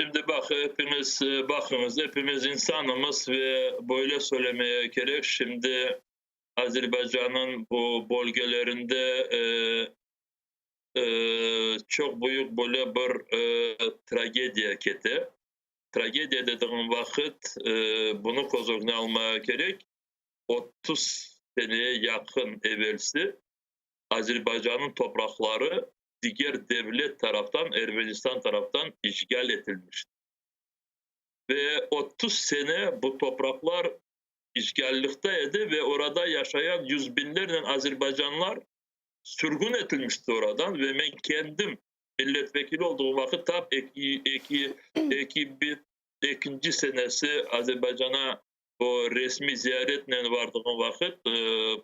Şimdi bak hepimiz e, bakınız hepimiz insanımız ve böyle söylemeye gerek. Şimdi Azerbaycan'ın bu bölgelerinde e, e, çok büyük böyle bir e, tragediya gitti. Tragediya dediğim vakit e, bunu kozoguna almaya gerek. 30 seneye yakın evvelsi Azerbaycan'ın toprakları diğer devlet taraftan, Ermenistan taraftan işgal edilmişti. Ve 30 sene bu topraklar işgallikteydi ve orada yaşayan yüz binlerle Azerbaycanlılar sürgün edilmişti oradan ve ben kendim milletvekili olduğum vakit bir, ikinci senesi Azerbaycan'a o resmi ziyaretle vardığım vakit e,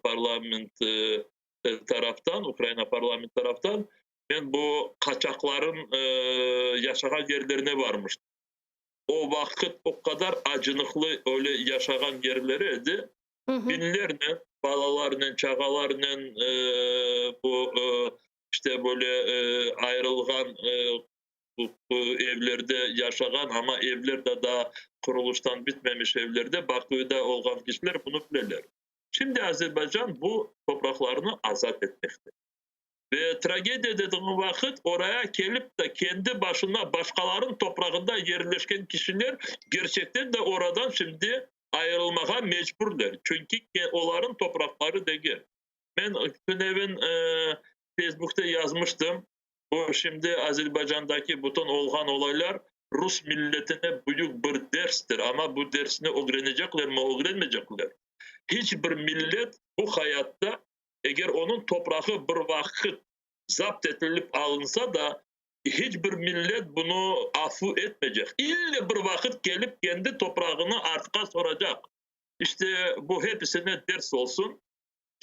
parlament e, taraftan, Ukrayna parlament taraftan ben bu kaçakların e, yaşayan yerlerine varmıştım. O vakit o kadar acınıklı öyle yaşayan yerleriydi. Hı hı. Binlerle, balalarla, çağalarla e, bu e, işte böyle e, ayrılgan e, bu, bu evlerde yaşayan ama evlerde daha kuruluştan bitmemiş evlerde Bakü'de olan kişiler bunu bilirler. Şimdi Azerbaycan bu topraklarını azat etmekte. Ve tragediya dediğim vakit oraya gelip de kendi başına başkalarının toprağında yerleşken kişiler gerçekten de oradan şimdi ayrılmaya mecburlar. Çünkü onların toprakları değil. Ben dün evin e, Facebook'ta yazmıştım. Bu şimdi Azerbaycan'daki bütün olgan olaylar Rus milletine büyük bir derstir. Ama bu dersini öğrenecekler mi, öğrenmeyecekler. Hiçbir millet bu hayatta eğer onun toprağı bir vakit zapt edilip alınsa da hiçbir millet bunu afu etmeyecek. İlle bir vakit gelip kendi toprağını artıka soracak. İşte bu hepsine ders olsun.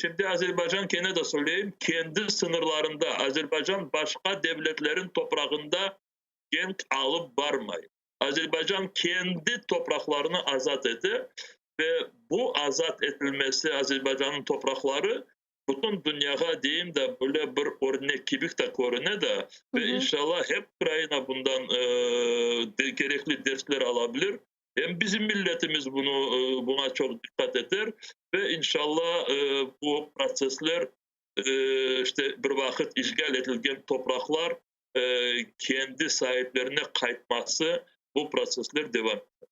Şimdi Azerbaycan gene de söyleyeyim kendi sınırlarında Azerbaycan başka devletlerin toprağında genç alıp varmayın. Azerbaycan kendi topraklarını azat etti ve bu azat edilmesi Azerbaycan'ın toprakları bütün dünyaya diyeyim de böyle bir örnek gibi de korune de ve inşallah hep Ukrayna bundan e, de, gerekli dersler alabilir. Hem bizim milletimiz bunu e, buna çok dikkat eder ve inşallah e, bu prosesler e, işte bir vakit işgal edilgen topraklar e, kendi sahiplerine kayıtması bu prosesler devam eder.